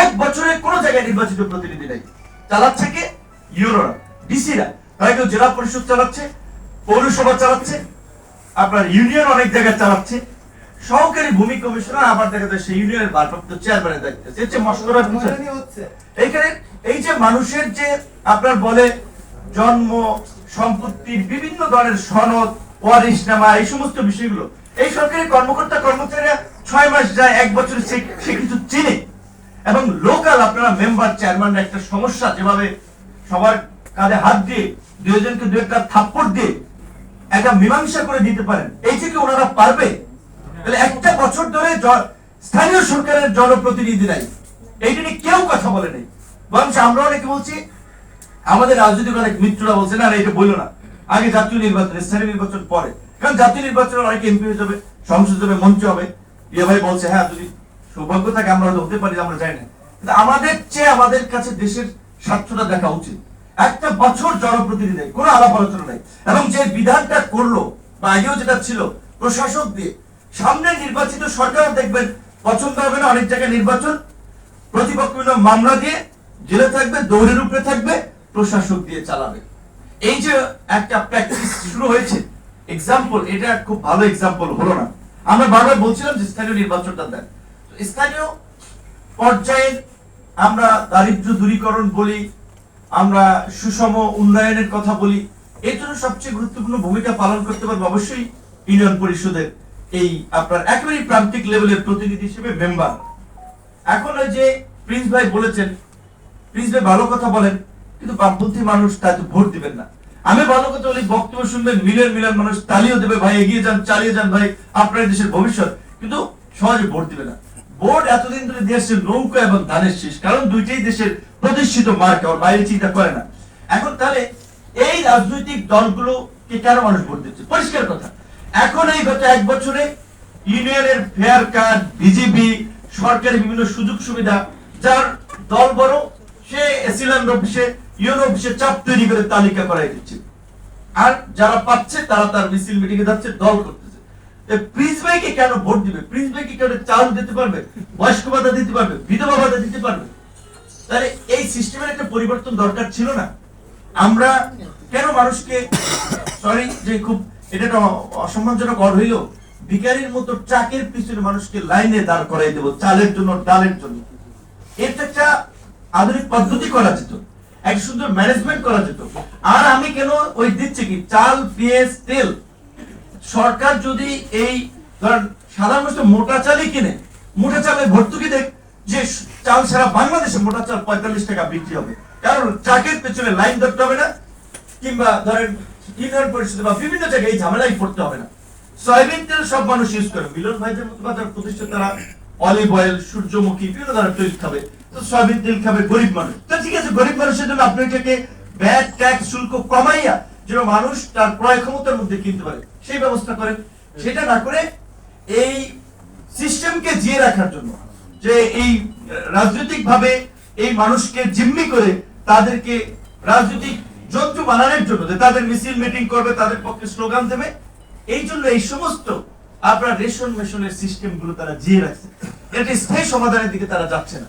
এক বছরে কোন জায়গায় নির্বাচিত প্রতিনিধি নেই। চালাচ্ছে কে? ইউরোরা ডিসিরা। তারা কেউ জেলা পরিষদ চালাচ্ছে পৌরসভা চালাচ্ছে আপনার ইউনিয়ন অনেক জায়গায় চালাচ্ছে। সহকারী ভূমি কমিশনার আবার দেখা যায় সেই ইউনিয়নের ভারপ্রাপ্ত চেয়ারম্যানের দায়িত্ব। হচ্ছে এইখানে এই যে মানুষের যে আপনার বলে জন্ম সম্পত্তি বিভিন্ন ধরনের সনদ ওয়ারিশনামা এই সমস্ত বিষয়গুলো এই সরকারি কর্মকর্তা কর্মচারীরা ছয় মাস যায় এক বছর সে কিছু চিনে। এবং লোকাল আপনারা মেম্বার, চেয়ারম্যান, একটা সমস্যা যেভাবে সবার কাঁধে হাত দিয়ে দুজনকে দু একটা থাপ্পড় দিয়ে একটা মীমাংসা করে দিতে পারেন, এই থেকে ওনারা পারবে? তাহলে একটা বছর ধরে স্থানীয় সরকারের জনপ্রতিনিধি নাই। এইটা নিয়ে কেউ কথা বলে নাই। বরং আমরা অনেকে বলছি, আমাদের রাজনৈতিক অনেক মিত্ররা বলছে, না এটা বলল না। আগে জাতীয় নির্বাচন, স্থানীয় নির্বাচন পরে। কারণ জাতীয় নির্বাচনে অনেক এমপি হয়ে যাবে, সংসদ হবে মঞ্চ হবে। ইয়ে ভাই বলছে হ্যাঁ যদি সৌভাগ্য থাকে আমরা হতে পারি, আমরা যাই না। কিন্তু আমাদের চেয়ে আমাদের কাছে দেশের স্বার্থটা দেখা উচিত। একটা বছর জনপ্রতিনিধি নেই, কোনো আলাপ আলোচনা নেই। এবং যে বিধানটা করল, বা আগেও যেটা ছিল, প্রশাসক দিয়ে, সামনে নির্বাচিত সরকার দেখবেন, পছন্দ হবে না অনেক জায়গায় নির্বাচন, প্রতিপক্ষ মামলা দিয়ে, জেলে থাকবে, দৌড়ের উপরে থাকবে, প্রশাসক দিয়ে চালাবে। এই যে একটা প্র্যাকটিস শুরু হয়েছে এক্সাম্পল এটা খুব ভালো এক্সাম্পল হলো না। আমরা বারবার বলছিলাম যে স্থানীয় নির্বাচনটা দেন। স্থানীয় পর্যায়ে আমরা দারিদ্র দূরীকরণ বলি, আমরা সুষম উন্নয়নের কথা বলি, এর জন্য সবচেয়ে গুরুত্বপূর্ণ ভূমিকা পালন করতে পারবে অবশ্যই ইউনিয়ন পরিষদের এই আপনার একেবারেই প্রান্তিক লেভেলের প্রতিনিধি হিসেবে মেম্বার এখন ওই যে প্রিন্স ভাই বলেছেন, প্রিন্স ভাই ভালো কথা বলেন, কিন্তু বামপন্থী মানুষ তাতে ভোট দিবেন না। আমি ভালো কথা বলি, বক্তব্য শুনবেন, মিলিয়ন মিলিয়ন মানুষ তালিও দেবে, ভাই এগিয়ে যান, চালিয়ে যান, ভাই আপনার দেশের ভবিষ্যৎ, কিন্তু সহজে ভোট দিবে না। ভোট এতদিন ধরে দিয়ে নৌকা এবং ধানের শীষ, কারণ দুইটাই দেশের প্রতিষ্ঠিত মার্ক, ওর বাইরে চিন্তা করে না। এখন তাহলে এই রাজনৈতিক দলগুলোকে কেন মানুষ ভোট দিচ্ছে? পরিষ্কার কথা। এখন এই গত এক বছরে ইউনিয়নের ফেয়ার কার্ড বিজিবি সরকারি বিভিন্ন সুযোগ সুবিধা, যার দল বড়, সে এসিল্যান্ড অফিসে, ইউনো অফিসে চাপ তৈরি করে তালিকা করাই দিচ্ছে। আর যারা পাচ্ছে, তারা তার মিছিল মিটিং এ যাচ্ছে, দল করতেছে। এ প্রিন্স ভাইকে কেন ভোট দিবে? প্রিন্স ভাইকে কেন চাল দিতে পারবে? বয়স্ক ভাতা দিতে পারবে? বিধবা ভাতা দিতে পারবে? তাহলে এই সিস্টেমের একটা পরিবর্তন দরকার ছিল না। আমরা কেন মানুষকে সরি যে খুব এটা অসম্মানজনক অর হইল ভিকারির মতো ট্রাকের পিছনে মানুষকে লাইনে দাঁড় করাই দেবো, চালের জন্য, ডালের জন্য। এটা একটা আধুনিক পদ্ধতি করা যেত, এক সুন্দর ম্যানেজমেন্ট করা যেত। আর আমি কেন ওই দিচ্ছি কি? চাল, পেঁয়াজ, তেল সরকার যদি এই, ধরেন, সাধারণ মোটা চালই কিনে, মোটা চালে ভর্তুকি দেখ, যে চাল সারা বাংলাদেশে মোটা চাল পঁয়তাল্লিশ টাকা বিক্রি হবে। কারণ ট্রাকের পেছনে লাইন ধরতে হবে না, কিংবা ধরেন ইউনিয়ন পরিষদ বা বিভিন্ন জায়গায় এই ঝামেলাই পড়তে হবে না। সয়াবিন তেল সব মানুষ ইউজ করে। মিলন ভাইদের মতো বা যারা প্রতিষ্ঠাতারা অলিভ অয়েল সূর্যমুখী, বিভিন্ন ধরনের তেল খাবে, তো সয়াবিন তেল খাবে গরিব মানুষ। তো ঠিক আছে, গরিব মানুষের জন্য আপনি এটাকে ব্যাট ট্যাক্স শুল্ক কমাইয়া যেন মানুষ তার ক্রয় ক্ষমতার মধ্যে কিনতে পারে। সেই ব্যবস্থা করেন। সেটা না করে এই সিস্টেমকে জিয়ে রাখার জন্য যে এই রাজনৈতিক ভাবে এই মানুষকে জিম্মি করে তাদেরকে রাজনৈতিক যন্ত্র বানানোর জন্য যে তাদের মিছিল মিটিং করবে, তাদের পক্ষে স্লোগান দেবে, এই জন্য এই সমস্ত আপনার রেশন মেশনের সিস্টেমগুলো তারা জিয়ে রাখছে। এটা স্থায়ী সমাধানের দিকে তারা যাচ্ছে না।